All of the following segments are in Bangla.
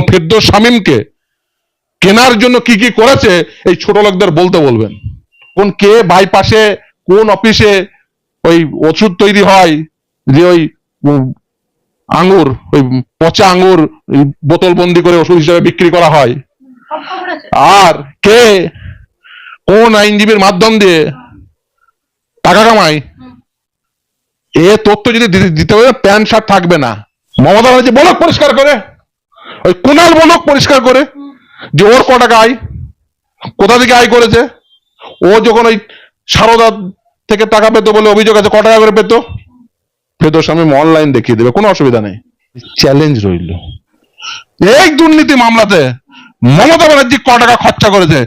ফেরদৌস শামীমকে কেনার জন্য কি কি করেছে এই ছোট লোকদের বলতে বলবেন। কোন কে বাইপাসে কোন অফিসে ওই ওষুধ তৈরি হয় যে ওই উম, আঙ্গুর ওই পচা আঙ্গুর বোতল বন্দি করে ওষুধ হিসেবে বিক্রি করা হয়। আর কে কোন আইনজীবীর মাধ্যম দিয়ে টাকা কামায় এ তথ্য যদি দিতে- হবে প্যান্ট শার্ট থাকবে না। মমতা বলক পরিষ্কার করে। ওই কুনাল বলক পরিষ্কার করে যে ওর ক টাকা আয় কোথা থেকে আয় করেছে? ও যখন ওই সারদা থেকে টাকা পেতো বলে অভিযোগ আছে ক টাকা করে পেতো? ফেরদৌস আমি অনলাইন দেখিয়ে দেবে কোনো অসুবিধা নেই। চ্যালেঞ্জ রইল। এই দুর্নীতি মামলাতে মমতা ব্যানার্জি ক টাকা খরচা করেছে?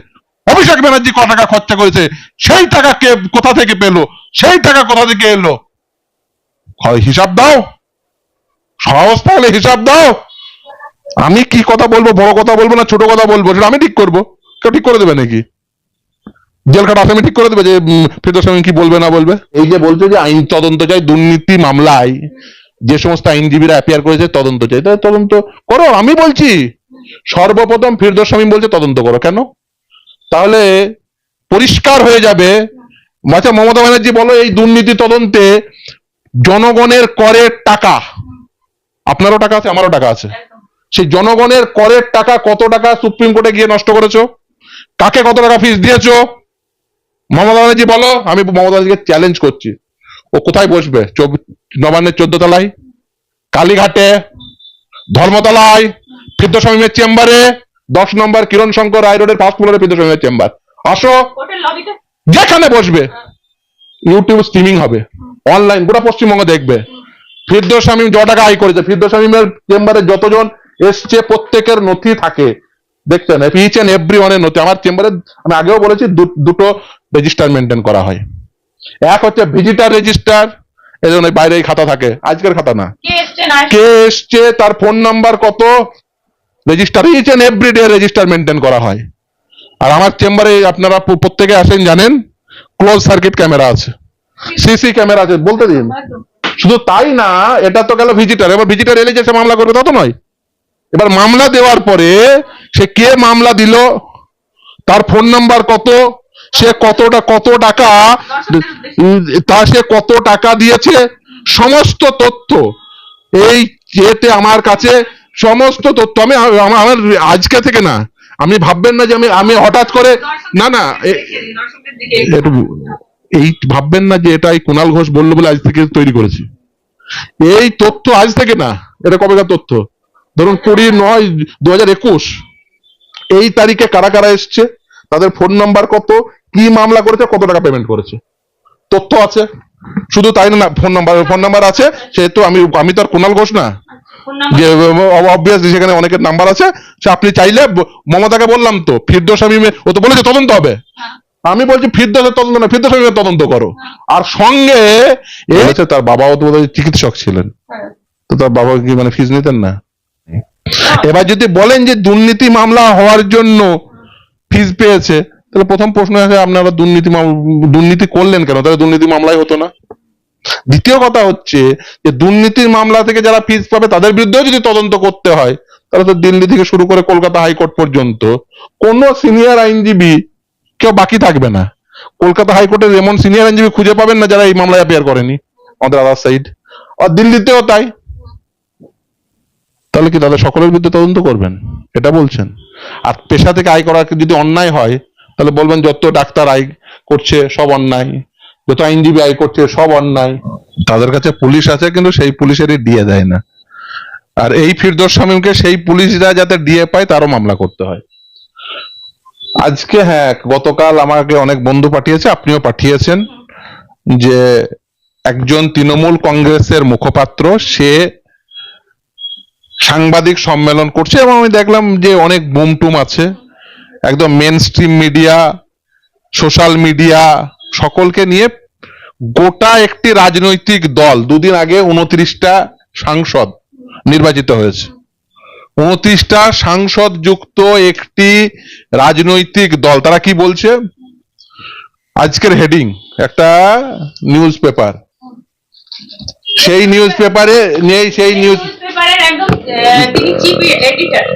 অভিষেক ব্যানার্জি ক টাকা খরচা করেছে? সেই টাকা কে কোথা থেকে পেল? সেই টাকা কোথা থেকে এলো? হয় হিসাব দাও। সাহস থাকলে হিসাব দাও। আমি কি কথা বলব, বড় কথা বলব না ছোট কথা বলব? সেটা আমি ঠিক করব। কেউ ঠিক করে দেবে নাকি? জেল খাটা আসামি ঠিক করে দেবে যে ফেরদৌস স্বামী কি বলবে, না বলবে? এই যে বলছে যে আইন তদন্ত চাই, দুর্নীতি মামলায় যে সমস্ত আইনজীবীরা অ্যাপিয়ার করেছে, তদন্ত চাই। তাহলে তদন্ত করো আমি বলছি, সর্বপ্রথম ফিরদৌস স্বামী বলছে তদন্ত করো। কেন? তাহলে পরিষ্কার হয়ে যাবে। আচ্ছা মমতা ব্যানার্জি বলো, এই দুর্নীতি তদন্তে জনগণের করের টাকা, আপনারও টাকা আছে, আমারও টাকা আছে। সেই জনগণের করের টাকা কত টাকা সুপ্রিম কোর্টে গিয়ে নষ্ট করেছ? কাকে কত টাকা ফিস দিয়েছ? মমতা ব্যানার্জি বলো আমি মমতা ব্যানার্জিকে চ্যালেঞ্জ করছি। ও কোথায় বসবে? নবান্নের চোদ্দ তলায় কালীঘাটে? ধর্মতলায়? ফিদ্দস্বামীর চেম্বারে? দশ নম্বর কিরণ শঙ্কর রায় রোডের ফার্স্ট ফ্লোরে ফিদ্দস্বামীর চেম্বার। আসো। যেখানে বসবে। ইউটিউব স্ট্রিমিং হবে। অনলাইন গোটা পশ্চিমবঙ্গ দেখবে। ফিরদৌস শামীম য টাকা আয় করেছে। ফিরদৌস শামীমের চেম্বারে যতজন এসছে প্রত্যেকের নথি থাকে। দেখছেন ইচ এন্ড এভরি ওয়ানের নথি। আমার চেম্বারে আমি আগেও বলেছি দুটো রেজিস্টার মেনটেন করা হয়। এক হচ্ছে ভিজিটার রেজিস্টার এই জন্য বাইরে খাতা থাকে। আজকের খাতা না। কে এসছে তার ফোন নাম্বার কত? Register each and every day register maintain করা হয়। আর আমার চেম্বারে আপনারা প্রত্যেকে আসেন জানেন ক্লোজ সার্কিট ক্যামেরা আছে। সিসি ক্যামেরা আছে বলতে দিন। শুধু তাই না এটা তো গেল ভিজিটার এবার ভিজিটার এলে যে সে মামলা করবে তা তো নয়। এবার মামলা দেওয়ার পরে সে কে মামলা দিল? তার ফোন নাম্বার কত? সে কতটা কত টাকা তা সে কত টাকা দিয়েছে? সমস্ত তথ্য। এই এতে আমার কাছে সমস্ত তথ্য। আমি আমার আজকে থেকে না আমি ভাববেন না যে আমি আমি হঠাৎ করে না না এই ভাববেন না যে এটা এই কুণাল ঘোষ বলল বলে আজ থেকে তৈরি করেছি। এই তথ্য আজ থেকে না এটা কবেকার তথ্য? ধরুন কুড়ি নয় দু হাজার একুশ এই তারিখে কারা কারা এসছে তাদের ফোন নাম্বার কত কি মামলা করেছে কত টাকা পেমেন্ট করেছে? তথ্য আছে শুধু তাই না ফোন নাম্বার ফোন নাম্বার আছে সেহেতু আমি আমি তো আর কুণাল ঘোষ না। যে অবভিয়াসলি সেখানে অনেকের নাম্বার আছে সে আপনি চাইলে মমতাকে বললাম তো ফিরদোস আমি ও তো বলেছে তদন্ত হবে। হ্যাঁ। আমি বলছি ফিরদোসের তদন্ত না ফিরদোস আমিমের তদন্ত করো। আর সঙ্গে এ হচ্ছে তার বাবাও তো চিকিৎসক ছিলেন। হ্যাঁ। তো তার বাবা কি মানে ফিজ নিতেন না? এবার যদি বলেন যে দুর্নীতি মামলা হওয়ার জন্য ফিস পেয়েছে, তাহলে প্রথম প্রশ্ন আছে, আপনারা দুর্নীতি দুর্নীতি করলেন কেন? তাহলে দুর্নীতি মামলাই হতো না। দ্বিতীয় কথা হচ্ছে যে দুর্নীতির মামলা থেকে যারা ফিস পাবে, তাদের বিরুদ্ধেও যদি তদন্ত করতে হয়, তাহলে তো দিল্লি থেকে শুরু করে কলকাতা হাইকোর্ট পর্যন্ত কোন সিনিয়র আইনজীবী কেউ বাকি থাকবে না। কলকাতা হাইকোর্টের এমন সিনিয়র আইনজীবী খুঁজে পাবেন না যারা এই মামলায় অ্যাপিয়ার করেনি, আমাদের আদার সাইড আর দিল্লিতেও তাই। তাহলে কি তাদের সকলের বিরুদ্ধে তদন্ত করবেন? এটা বলছেন। আর পেশা থেকে আয় করা যদি অন্যায় হয়, তাহলে বলবেন যত ডাক্তার আয় করছে সব অন্যায়, যত আইনজীবী আয় করছে সব অন্যায়। তাদের কাছে পুলিশ আছে, কিন্তু সেই পুলিশেরই দিয়ে দেয় না। আর এই ফিরদোস শামীমকে সেই পুলিশরা যাতে ডিএ পায়, তারও মামলা করতে হয়। আজকে হ্যাঁ গতকাল আমাকে অনেক বন্ধু পাঠিয়েছে, আপনিও পাঠিয়েছেন যে একজন তৃণমূল কংগ্রেসের মুখপাত্র, সে সাংবাদিক সম্মেলন করছে এবং আমি দেখলাম যে অনেক বুমটুম আছে। একদম main stream media social media সকলকে নিয়ে গোটা একটি রাজনৈতিক দল দুদিন আগে উনত্রিশটা সাংসদ নির্বাচিত হয়েছে। উনত্রিশটা সাংসদ যুক্ত একটি রাজনৈতিক দল। তারা কি বলছে? আজকের হেডিং একটা নিউজ পেপার সেই নিউজ পেপারে নেই সেই নিউজ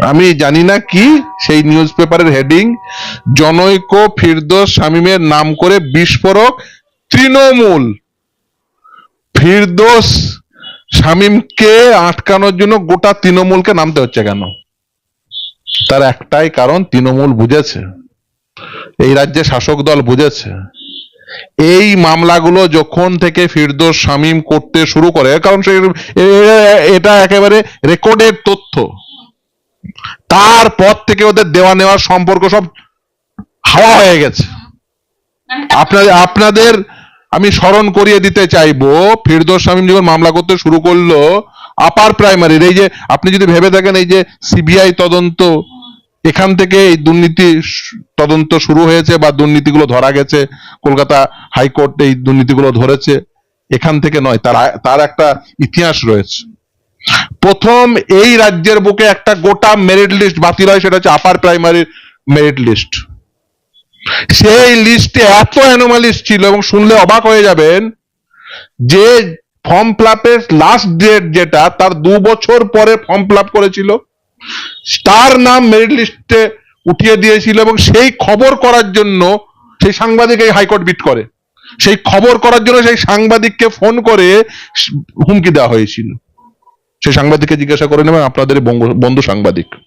আমি জানি না কি সেই নিউজ পেপারের হেডিং জনৈক ফিরদোস শামীমের নাম করে বিস্ফোরক তৃণমূল। ফিরদোস শামীমকে আটকানোর জন্য গোটা তৃণমূলকে নামতে হচ্ছে কেন? তার একটাই কারণ তৃণমূল বুঝেছে। এই রাজ্যে শাসক দল বুঝেছে। এই মামলাগুলো যখন থেকে ফিরদোস শামীম করতে শুরু করে, কারণ সে এটা একেবারে রেকর্ডের তথ্য। তারপর থেকে ওদের দেওয়া নেওয়ার সম্পর্ক সব হাওয়া হয়ে গেছে। আপনাদের আপনাদের আমি স্মরণ করিয়ে দিতে চাইব, ফিরদোস শামীম যখন মামলা করতে শুরু করল, আপার প্রাইমারির এই যে, আপনি যদি ভেবে থাকেন এই যে সিবিআই তদন্ত এখান থেকে এই দুর্নীতি তদন্ত শুরু হয়েছে বা দুর্নীতিগুলো ধরা গেছে। কলকাতা হাইকোর্ট এই দুর্নীতিগুলো ধরেছে। এখান থেকে নয়, তার তার একটা ইতিহাস রয়েছে। প্রথম এই রাজ্যের বুকে একটা গোটা মেরিট লিস্ট বাতিল হয়, সেটা হচ্ছে আপার প্রাইমারি মেরিট লিস্ট সেই লিস্টে এত অ্যানোমালিস ছিল এবং শুনলে অবাক হয়ে যাবেন যে ফর্ম ফিলাপের লাস্ট ডেট যেটা, তার দু বছর পরে ফর্ম ফিলাপ করেছিল। তার নাম মেরিট লিস্টে উঠিয়ে দিয়েছিল এবং সেই খবর করার জন্য সেই সাংবাদিক এই হাইকোর্ট বিট করে। সেই খবর করার জন্য সেই সাংবাদিককে ফোন করে হুমকি দেওয়া হয়েছিল। সেই সাংবাদিককে জিজ্ঞাসা করে নেবেন, আপনাদের বন্ধু সাংবাদিক।